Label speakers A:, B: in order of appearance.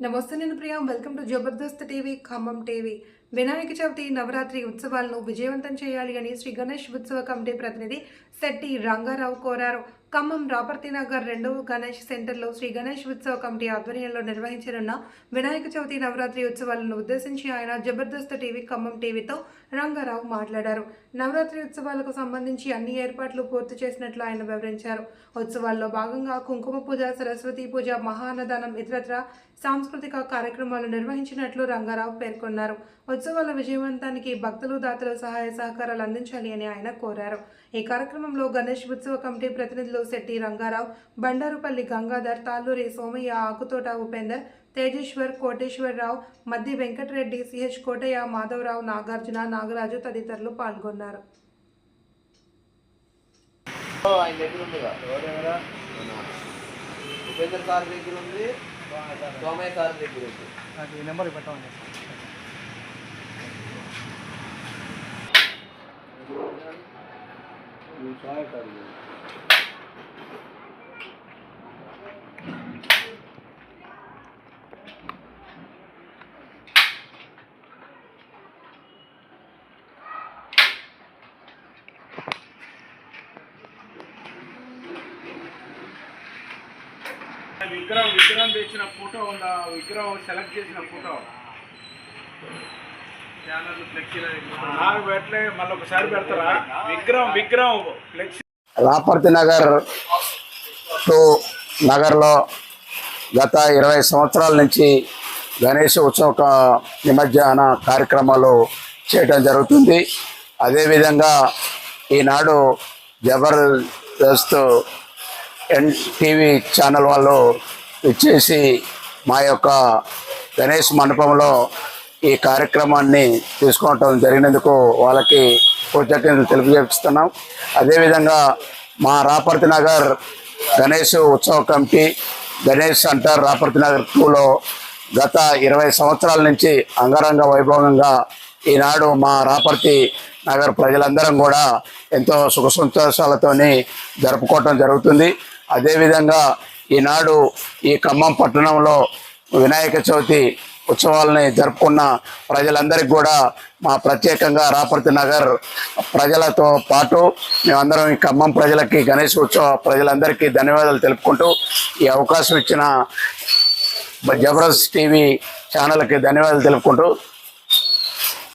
A: నమస్తే నేను Priya. Welcome to Jabardasth TV Khammam TV. Vinayaka Chavithi Navaratri ఉత్సవాలను విజయవంతం చేయాలి అని శ్రీ గణేష్ ఉత్సవ కమిటీ ప్రతినిధి శెట్టి రంగారావు కోరారు. ఖమ్మం రాపర్తి నగర్ రెండవ గణేష్ సెంటర్లో శ్రీ గణేష్ ఉత్సవ కమిటీ ఆధ్వర్యంలో నిర్వహించనున్న వినాయక చవితి నవరాత్రి ఉత్సవాలను ఉద్దేశించి ఆయన జబర్దస్త్ టీవీ ఖమ్మం టీవీతో రంగారావు మాట్లాడారు. నవరాత్రి ఉత్సవాలకు సంబంధించి అన్ని ఏర్పాట్లు పూర్తి చేసినట్లు ఆయన వివరించారు. ఉత్సవాల్లో భాగంగా కుంకుమ పూజ సరస్వతి పూజ మహాన్నదానం ఇతరత్ర సాంస్కృతిక కార్యక్రమాలు నిర్వహించినట్లు రంగారావు పేర్కొన్నారు. ఉత్సవాల విజయవంతానికి భక్తులు దాతలు సహాయ సహకారాలు అందించాలి అని ఆయన కోరారు. ఈ కార్యక్రమంలో గణేష్ ఉత్సవ కమిటీ ప్రతినిధులు శెట్టి రంగారావు బండారుపల్లి గంగాధర్ తాళ్ళూరి సోమయ్య ఆకుతోట ఉపేందర్ తేజేశ్వర్ కోటేశ్వరరావు మద్ది వెంకటరెడ్డి సిహెచ్ కోటయ్య మాధవరావు నాగార్జున నాగరాజు తదితరులు పాల్గొన్నారు.
B: ఉపేంద్ర సార్ దగ్గర ఉంది. సోమయ్య సార్ దగ్గర ఉంది
C: నాకు ఈ నెంబర్ పెట్టండి
D: విగ్రహం విగ్రహం తెచ్చిన ఫోటో ఉందా? విగ్రహం సెలెక్ట్ చేసిన ఫోటో. నాకు పెట్టలే మళ్ళీ ఒకసారి పెడతారా? విగ్రహం విగ్రహం ఫ్లెక్సీ.
E: రాపర్తి నగర్ టూ నగర్లో గత ఇరవై సంవత్సరాల నుంచి గణేష్ ఉత్సవ నిమజ్జన కార్యక్రమాలు చేయటం జరుగుతుంది. అదేవిధంగా Eenadu Jabardasth N TV channel వాళ్ళు ఇచ్చేసి మా యొక్క గణేష్ మండపంలో ఈ కార్యక్రమాన్ని తీసుకోవటం జరిగినందుకు వాళ్ళకి కృతజ్ఞతలు తెలియజేస్తున్నాం. అదేవిధంగా మా రాపర్తి నగర్ గణేష్ ఉత్సవ కమిటీ గణేష్ సెంటర్ రాపర్తి నగర్ టూలో గత ఇరవై సంవత్సరాల నుంచి అంగరంగ వైభవంగా ఈనాడు మా రాపర్తి నగర్ ప్రజలందరం కూడా ఎంతో సుఖ సంతోషాలతోని జరుపుకోవటం జరుగుతుంది. అదేవిధంగా ఈనాడు ఈ ఖమ్మం పట్టణంలో వినాయక చవితి ఉత్సవాలని జరుపుకున్న ప్రజలందరికీ కూడా మా ప్రత్యేకంగా రాపర్తి నగర్ ప్రజలతో పాటు మేమందరం ఈ ఖమ్మం ప్రజలకి గణేష్ ఉత్సవ ప్రజలందరికీ ధన్యవాదాలు తెలుపుకుంటూ ఈ అవకాశం ఇచ్చిన జబర్దస్త్ టీవీ ఛానల్కి ధన్యవాదాలు తెలుపుకుంటూ